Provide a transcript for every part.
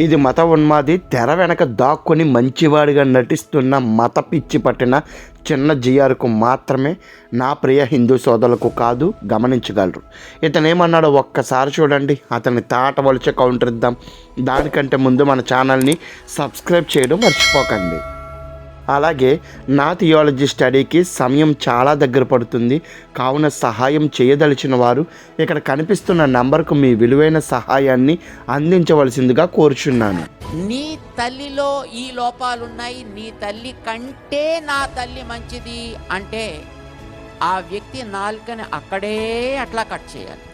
ఇది మత ఉన్మాది తెర వెనక దాక్కుని మంచివాడిగా నటిస్తున్న మత పిచ్చి పట్టిన చిన్న జిఆర్కు మాత్రమే నా ప్రియ హిందూ సోదరులకు కాదు గమనించగలరు. ఇతను ఏమన్నాడో ఒక్కసారి చూడండి అతన్ని తాట వలిచే కౌంటర్ ఇద్దాం. దానికంటే ముందు మన ఛానల్ని సబ్స్క్రైబ్ చేయడం మర్చిపోకండి. అలాగే నా థియాలజీ స్టడీకి సమయం చాలా దగ్గర పడుతుంది. కావున సహాయం చేయదలిచిన వారు ఇక్కడ కనిపిస్తున్న నంబర్కు మీ విలువైన సహాయాన్ని అందించవలసిందిగా కోరుచున్నాను. నీ తల్లిలో ఈ లోపాలున్నాయి నీ తల్లి కంటే నా తల్లి మంచిది అంటే ఆ వ్యక్తి నాలుకని అక్కడే అట్లా కట్ చేయాలి.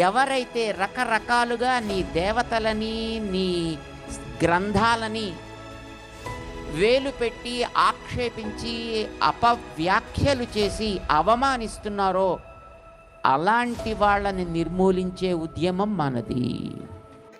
ఎవరైతే రకరకాలుగా నీ దేవతలని నీ గ్రంథాలని వేలు పెట్టి ఆక్షేపించి అపవ్యాఖ్యలు చేసి అవమానిస్తున్నారో అలాంటి వాళ్ళని నిర్మూలించే ఉద్యమం మనది.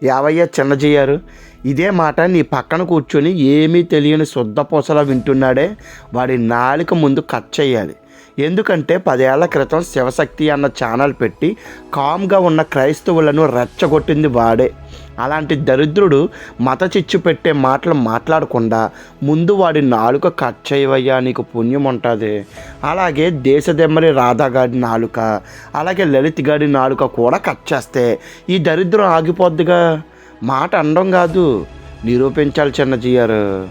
యావయ్య చిన్నజీయారు ఇదే మాట నీ పక్కన కూర్చొని ఏమీ తెలియని శుద్ధపూసలా వింటున్నాడే వాడి నాలుక ముందు కట్ చేయాలి ఎందుకంటే పదేళ్ళ క్రితం శివశక్తి అన్న ఛానల్ పెట్టి కామ్గా ఉన్న క్రైస్తవులను రెచ్చగొట్టింది వాడే. అలాంటి దరిద్రుడు మత చిచ్చు పెట్టే మాటలు మాట్లాడకుండా ముందు వాడి నాలుక కట్ చేయవయ్యా నీకు పుణ్యం ఉంటుంది. అలాగే దేశదెమ్మరి రాధాగాడి నాలుక అలాగే లలిత్ గాడి నాలుక కూడా కట్ చేస్తే ఈ దరిద్రం ఆగిపోద్దిగా. మాట అనడం కాదు నిరూపించాలి చిన్నజీయారు